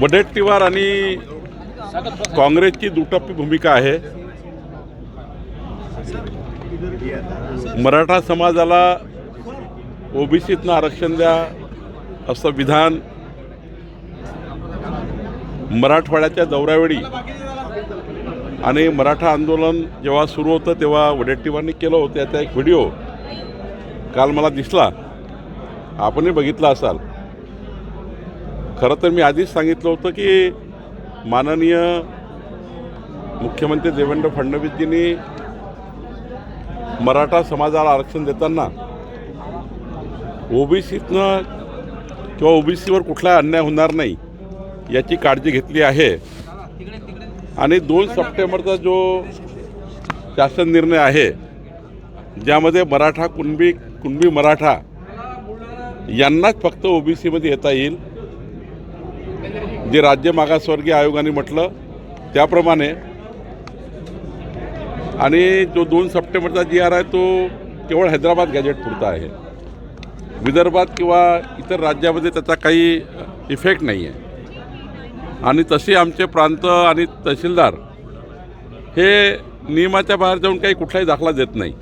वडेट्टीवार आणि काँग्रेसची दुटप्पी भूमिका आहे. मराठा समाजाला ओबीसीतनं आरक्षण द्या असं विधान मराठवाड्याच्या दौऱ्यावेळी आणि मराठा आंदोलन जेव्हा सुरू होतं तेव्हा वडेट्टीवारांनी केलं होतं. त्याचा एक व्हिडिओ काल मला दिसला. आपणही बघितला असाल. खरं तर मी आधीच सांगितलं होतं की माननीय मुख्यमंत्री देवेंद्र फडणवीसजींनी मराठा समाजाला आरक्षण देताना ओबीसीतनं किंवा ओबीसीवर कुठला अन्याय होणार नाही याची काळजी घेतली आहे. आणि दोन सप्टेंबरचा जो शासन निर्णय आहे ज्यामध्ये मराठा कुणबी कुणबी मराठा यांनाच फक्त ओबीसीमध्ये येता येईल. जे राज्य मागासवर्गीय आयोगाने म्हटलं त्याप्रमाणे. आणि जो दोन सप्टेंबरचा जी आर आहे तो केवळ हैदराबाद गॅजेट पुरता आहे. विदर्भात किंवा इतर राज्यामध्ये त्याचा काही इफेक्ट नाही आहे आणि तसे आमचे प्रांत आणि तहसीलदार हे नियमाच्या बाहेर जाऊन काही कुठलाही दाखला देत नाही.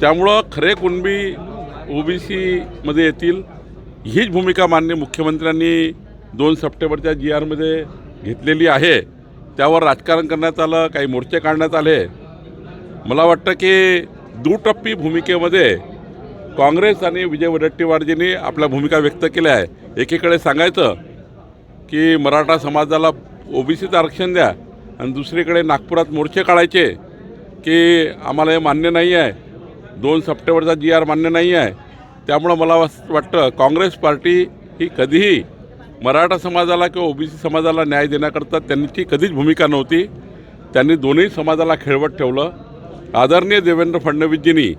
त्यामुळं खरे कुणबी ओबीसीमध्ये येतील हीच भूमिका मान्य मुख्यमंत्र्यांनी दोन सप्टेंबरच्या जी आरमध्ये घेतलेली आहे त्यावर राजकारण करण्यात आलं काही मोर्चे काढण्यात आले. मला वाटतं की दुटप्पी भूमिकेमध्ये काँग्रेस आणि विजय वडेट्टीवारजींनी आपल्या भूमिका व्यक्त केल्या आहे. एकीकडे सांगायचं की मराठा समाजाला ओबीसीचं आरक्षण द्या आणि दुसरीकडे नागपुरात मोर्चे काढायचे की आम्हाला हे मान्य नाही आहे. दोन सप्टेंबरचा जी आर मान्य नाही आहे. त्यामुळं मला वाटतं काँग्रेस पार्टी ही कधीही मराठा समाजाला किंवा ओबीसी समाजाला न्याय देण्याकरता त्यांची कधीच भूमिका नव्हती. त्यांनी दोन्ही समाजाला खेळवत ठेवलं. आदरणीय देवेंद्र फडणवीसजींनी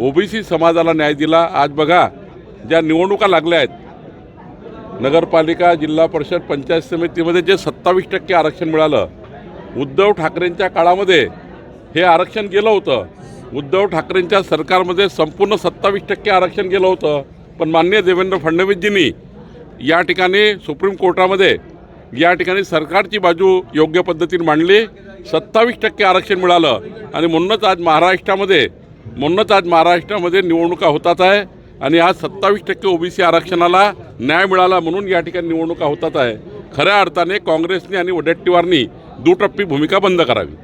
ओबीसी समाजाला न्याय दिला. आज बघा ज्या निवडणुका लागल्या आहेत नगरपालिका जिल्हा परिषद पंचायत समितीमध्ये जे सत्तावीस टक्के आरक्षण मिळालं उद्धव ठाकरेंच्या काळामध्ये हे आरक्षण गेलं होतं. उद्धव ठाकरेंच्या सरकारमध्ये संपूर्ण सत्तावीस टक्के आरक्षण गेलं होतं. पण माननीय देवेंद्र फडणवीसजींनी या ठिकाणी सुप्रीम कोर्टामध्ये या ठिकाणी सरकारची बाजू योग्य पद्धतीने मांडली. सत्तावीस टक्के आरक्षण मिळालं. आणि म्हणूनच आज महाराष्ट्रामध्ये म्हणूनच आज महाराष्ट्रामध्ये निवडणुका होतात आहे. आणि आज सत्तावीस टक्के ओबीसी आरक्षणाला न्याय मिळाला म्हणून या ठिकाणी निवडणुका होतात आहे. खऱ्या अर्थाने काँग्रेसने आणि वडेट्टीवारनी दुटप्पी भूमिका बंद करावी.